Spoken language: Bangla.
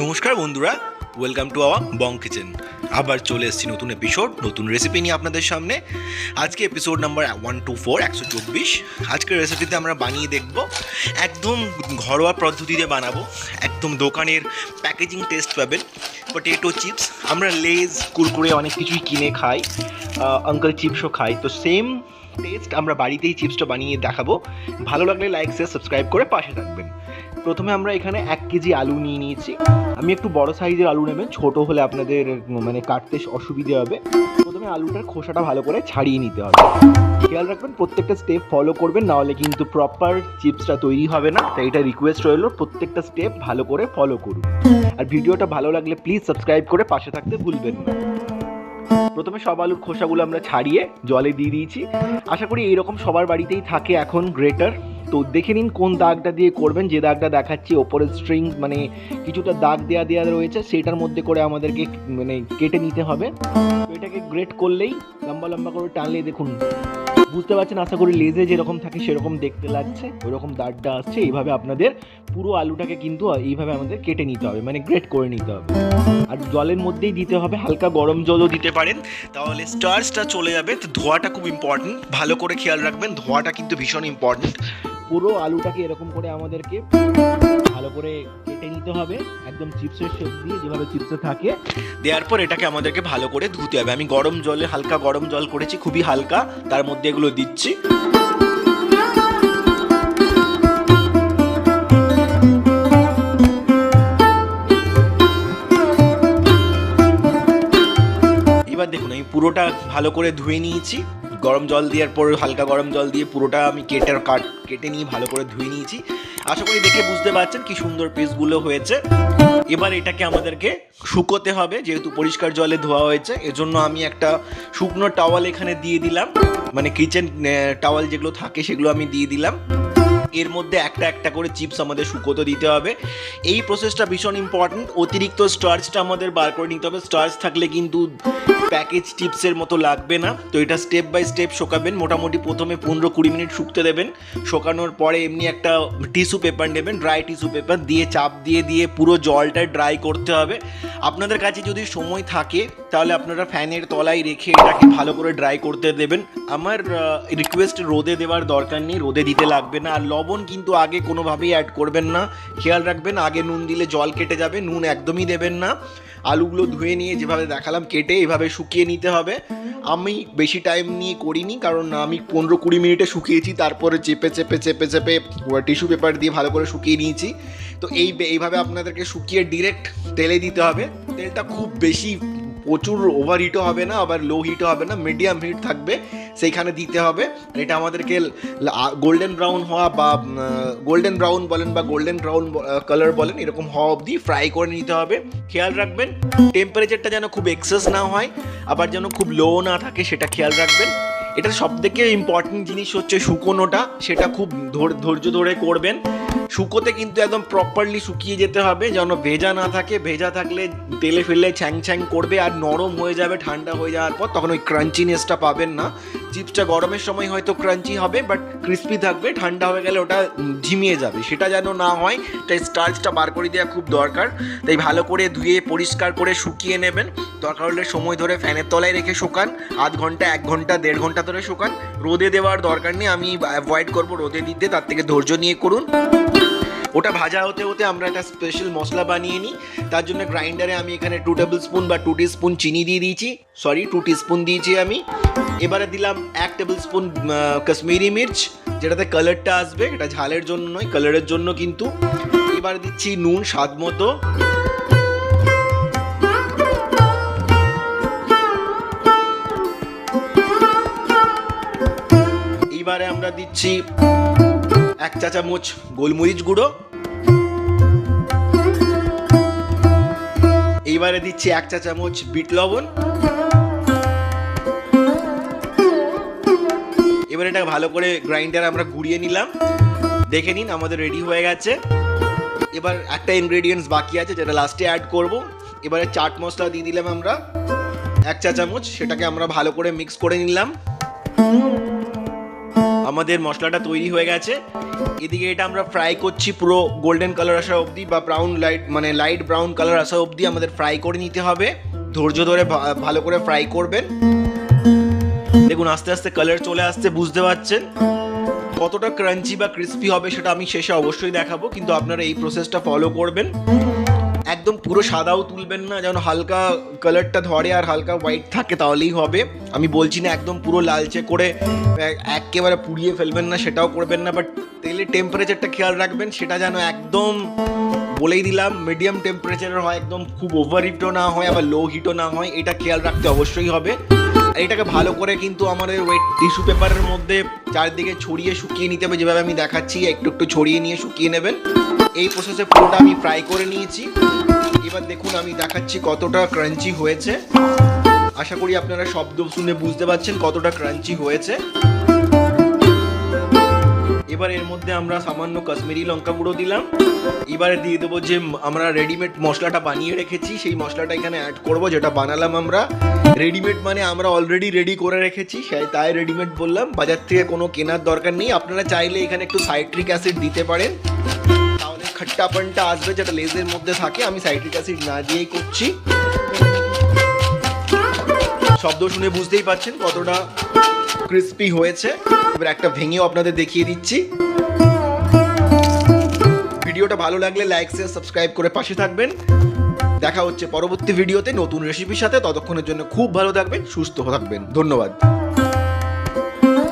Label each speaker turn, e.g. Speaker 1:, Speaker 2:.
Speaker 1: নমস্কার বন্ধুরা welcome to our Bong kitchen আবার চলে এসেছি নতুন এপিসোড নতুন রেসিপি নিয়ে আপনাদের সামনে। আজকে episode number one two four একশো চব্বিশ। আজকের রেসিপিতে আমরা বানিয়ে দেখব, একদম ঘরোয়া পদ্ধতিতে বানাবো, একদম দোকানের প্যাকেজিং টেস্ট পাবেন পটেটো চিপস আমরা লেজ, কুরকুরে অনেক কিছুই কিনে খাই আঙ্কেল চিপসও খাই। তো সেম টেস্ট আমরা বাড়িতেই চিপসটা বানিয়ে দেখাবো। ভালো লাগলে লাইক শেয়ার সাবস্ক্রাইব করে পাশে থাকবেন। প্রথমে আমরা এখানে এক কেজি আলু নিয়ে নিয়েছি। আমি একটু বড় সাইজের আলু নেবেন, ছোট হলে আপনাদের মানে কাটতে অসুবিধে হবে। প্রথমে আলুটার খোসাটা ভালো করে ছাড়িয়ে নিতে হবে। খেয়াল রাখবেন, প্রত্যেকটা স্টেপ ফলো করবেন, নাহলে কিন্তু প্রপার চিপসটা তৈরি হবে না। তাই এটা রিকোয়েস্ট রইল, প্রত্যেকটা স্টেপ ভালো করে ফলো করুন। আর ভিডিওটা ভালো লাগলে প্লিজ সাবস্ক্রাইব করে পাশে থাকতে ভুলবেন না। প্রথমে সব আলুর খোসাগুলো আমরা ছাড়িয়ে জলে দিয়ে দিয়েছি। আশা করি এইরকম সবার বাড়িতেই থাকে এখন গ্রেটার। তো দেখে নিন কোন দাগটা দিয়ে করবেন। যে দাগটা দেখাচ্ছি, ওপরের স্ট্রিং মানে কিছুটা দাগ দেওয়া দেওয়া রয়েছে, সেটার মধ্যে করে আমাদেরকে মানে কেটে নিতে হবে। তো এটাকে গ্রেট করলেই লম্বা লম্বা করে টানলে দেখুন। বুঝতে পারছেন, আশা করি লেজে যেরকম থাকে সেরকম দেখতে লাগছে, ওইরকম দাঁড়টা আসছে, এইভাবে আপনাদের পুরো আলুটাকে কিন্তু এইভাবে আমাদের কেটে নিতে হবে মানে গ্রেট করে নিতে হবে। আর জলের মধ্যেই দিতে হবে, হালকা গরম জলও দিতে পারেন, তাহলে স্টার্চটা চলে যাবে, তো ধোয়াটা খুব ইম্পর্টেন্ট ভালো করে খেয়াল রাখবেন, ধোয়াটা কিন্তু ভীষণ ইম্পর্টেন্ট পুরো আলুটাকে এরকম করে আমাদেরকে ভালো করে কেটে নিতে হবে। একদম চিপসের শেপ দিয়ে যেভাবে চিপসে থাকে। দেওয়ার পর এটাকে আমাদেরকে ভালো করে ধুতে হবে। আমি গরম জলে, হালকা গরম জল করেছি, খুবই হালকা। তার মধ্যে এগুলো দিচ্ছি। এবার দেখুন, আমি পুরোটা ভালো করে ধুয়ে নিয়েছি। গরম জল দেওয়ার পর হালকা গরম জল দিয়ে পুরোটা আমি কেটে কাট, কেটে নিয়ে ভালো করে ধুয়ে নিয়েছি। আশা করি দেখে বুঝতে পারছেন কি সুন্দর পিসগুলো হয়েছে। এবার এটাকে আমাদেরকে শুকোতে হবে, যেহেতু পরিষ্কার জলে ধোয়া হয়েছে, এজন্য আমি একটা শুকনো টাওয়াল এখানে দিয়ে দিলাম। মানে কিচেন টাওয়াল যেগুলো থাকে সেগুলো আমি দিয়ে দিলাম। এর মধ্যে একটা একটা করে চিপস আমাদের শুকোতে দিতে হবে। এই প্রসেসটা ভীষণ ইম্পর্ট্যান্ট অতিরিক্ত স্টার্চটা আমাদের বার করে নিতে হবে। স্টার্চ থাকলে কিন্তু প্যাকেজ টিপসের মতো লাগবে না। তো এটা স্টেপ বাই স্টেপ শোকাবেন। মোটামুটি প্রথমে পনেরো কুড়ি মিনিট শুকতে দেবেন। শোকানোর পরে এমনি একটা টিস্যু পেপার নেবেন ড্রাই টিস্যু পেপার দিয়ে চাপ দিয়ে দিয়ে পুরো জলটা ড্রাই করতে হবে। আপনাদের কাছে যদি সময় থাকে তাহলে আপনারা ফ্যানের তলায় রেখে এটাকে ভালো করে ড্রাই করতে দেবেন। আমার রিকোয়েস্ট রোদে দেওয়ার দরকার নেই, রোদে দিতে লাগবে না। আর লবণ কিন্তু আগে কোনোভাবেই অ্যাড করবেন না। খেয়াল রাখবেন, আগে নুন দিলে জল কেটে যাবে, নুন একদমই দেবেন না। আলুগুলো ধুয়ে নিয়ে যেভাবে দেখালাম, কেটে এভাবে শুকিয়ে নিতে হবে। আমি বেশি টাইম নিয়ে করিনি, কারণ আমি পনেরো কুড়ি মিনিটে শুকিয়েছি, তারপরে চেপে চেপে চেপে চেপে টিস্যু পেপার দিয়ে ভালো করে শুকিয়ে নিয়েছি। তো এই এইভাবে আপনাদেরকে শুকিয়ে ডিরেক্ট তেলে দিতে হবে। তেলটা খুব বেশি প্রচুর ওভার হিটও হবে না, আবার লো হিটও হবে না মিডিয়াম হিট থাকবে, সেইখানে দিতে হবে। এটা আমাদেরকে গোল্ডেন ব্রাউন হওয়া বা গোল্ডেন ব্রাউন বলেন বা গোল্ডেন ব্রাউন কালার বলেন, এরকম হওয়া অবধি ফ্রাই করে নিতে হবে। খেয়াল রাখবেন টেম্পারেচারটা যেন খুব এক্সেস না হয়, আবার যেন খুব লো না থাকে, সেটা খেয়াল রাখবেন। এটা সব থেকে ইম্পর্টেন্ট জিনিস হচ্ছে শুকোনোটা, সেটা খুব ধৈর- ধৈর্য ধরে করবেন। শুকোতে কিন্তু একদম প্রপারলি শুকিয়ে যেতে হবে, যেন ভেজা না থাকে। ভেজা থাকলে তেলে ফেললে ছ্যাং ছ্যাং করবে আর নরম হয়ে যাবে, ঠান্ডা হয়ে যাওয়ার পর তখন ওই ক্রাঞ্চিনেসটা পাবেন না। চিপসটা গরমের সময় হয়তো ক্রাঞ্চি হবে বাট ক্রিস্পি থাকবে, ঠান্ডা হয়ে গেলে ওটা ঝিমিয়ে যাবে। সেটা যেন না হয়, তাই স্টার্চটা বার করে দেওয়া খুব দরকার। তাই ভালো করে ধুয়ে, পরিষ্কার করে শুকিয়ে নেবেন। দরকার হলে সময় ধরে ফ্যানের তলায় রেখে শুকান, আধ ঘণ্টা, এক ঘণ্টা, দেড় ঘণ্টা ধরে শুকান। রোদে দেওয়ার দরকার নেই, আমি অ্যাভয়েড করব রোদে দিতে, তার থেকে ধৈর্য নিয়ে করুন। ওটা ভাজা হতে হতে আমরা একটা স্পেশাল মশলা বানিয়ে নিই। তার জন্য গ্রাইন্ডারে আমি এখানে টু টেবিল স্পুন বা টু স্পুন চিনি দিয়ে দিয়েছি। সরি টু স্পুন দিয়েছি আমি। এবারে দিলাম এক টেবিল স্পুন কাশ্মীরি মির্চ, যেটাতে কালারটা আসবে। এটা ঝালের জন্য নয় কালারের জন্য কিন্তু। এবার দিচ্ছি নুন স্বাদ মতো। এইবারে আমরা দিচ্ছি এক চা চামচ গোলমরিচ গুঁড়ো। এইবারে দিচ্ছি এক চা চামচ বিট লবণ। এবার এটা ভালো করে গ্রাইন্ডার আমরা গুঁড়িয়ে নিলাম। দেখে নিন, আমাদের রেডি হয়ে গেছে। এবার একটা ইনগ্রেডিয়েন্টস বাকি আছে, যেটা লাস্টে অ্যাড করব। এবারে চাট মশলা দিয়ে দিলাম আমরা। এক চা চামচ সেটাকে আমরা ভালো করে মিক্স করে নিলাম। আমাদের মশলাটা তৈরি হয়ে গেছে। এদিকে এটা আমরা ফ্রাই করছি পুরো গোল্ডেন কালার আসা অবধি বা ব্রাউন লাইট মানে লাইট ব্রাউন কালার আসা অবধি আমাদের ফ্রাই করে নিতে হবে। ধৈর্য ধরে ভালো করে ফ্রাই করবেন। দেখুন, আস্তে আস্তে কালার চলে আসছে, বুঝতে পারছেন? কতটা ক্রাঞ্চি বা ক্রিস্পি হবে সেটা আমি শেষে অবশ্যই দেখাবো, কিন্তু আপনারা এই প্রসেসটা ফলো করবেন। একদম পুরো সাদাও তুলবেন না, যেন হালকা কালারটা ধরে আর হালকা হোয়াইট থাকে, তাহলেই হবে। আমি বলছি না একদম পুরো লালচে করে একেবারে পুড়িয়ে ফেলবেন না, সেটাও করবেন না বাট তেলের টেম্পারেচারটা খেয়াল রাখবেন, সেটা যেন একদম বলেই দিলাম মিডিয়াম টেম্পারেচারের হয়, একদম খুব ওভার হিটও না হয়, আবার লো হিটও না হয়, এটা খেয়াল রাখতে অবশ্যই হবে। আর এটাকে ভালো করে কিন্তু আমাদের ওয়েট টিস্যু পেপারের মধ্যে চারদিকে ছড়িয়ে শুকিয়ে নিতে হবে, যেভাবে আমি দেখাচ্ছি, একটু একটু ছড়িয়ে নিয়ে শুকিয়ে নেবেন। এই প্রসেসে পুরোটা আমি ফ্রাই করে নিয়েছি। এবার দেখুন, আমি দেখাচ্ছি কতটা ক্রাঞ্চি হয়েছে। আশা করি আপনারা শব্দ শুনে বুঝতে পারছেন কতটা ক্রাঞ্চি হয়েছে। এবার এর মধ্যে আমরা সামান্য কাশ্মীরি লঙ্কা গুঁড়ো দিলাম। এবারে দিয়ে দেবো যে আমরা রেডিমেড মশলাটা বানিয়ে রেখেছি। সেই মশলাটা এখানে অ্যাড করব, যেটা বানালাম আমরা। রেডিমেড মানে আমরা অলরেডি রেডি করে রেখেছি, সেই তাই রেডিমেড বললাম। বাজার থেকে কোনো কেনার দরকার নেই। আপনারা চাইলে এখানে একটু সাইট্রিক অ্যাসিড দিতে পারেন। খট্টাপনটা আসবে যেটা লেজের মধ্যে থাকে আমি সাইট্রিক অ্যাসিড না দিয়েই করছি শব্দ শুনে বুঝতেই পাচ্ছেন কতটা ক্রিস্পি হয়েছে এবার একটা ভেঙেও আপনাদের দেখিয়ে দিচ্ছি। ভিডিওটা ভালো লাগলে লাইক শেয়ার সাবস্ক্রাইব করে পাশে থাকবেন। দেখা হচ্ছে পরবর্তী ভিডিওতে নতুন রেসিপির সাথে। ততক্ষণের জন্য খুব ভালো থাকবেন, সুস্থ থাকবেন। ধন্যবাদ।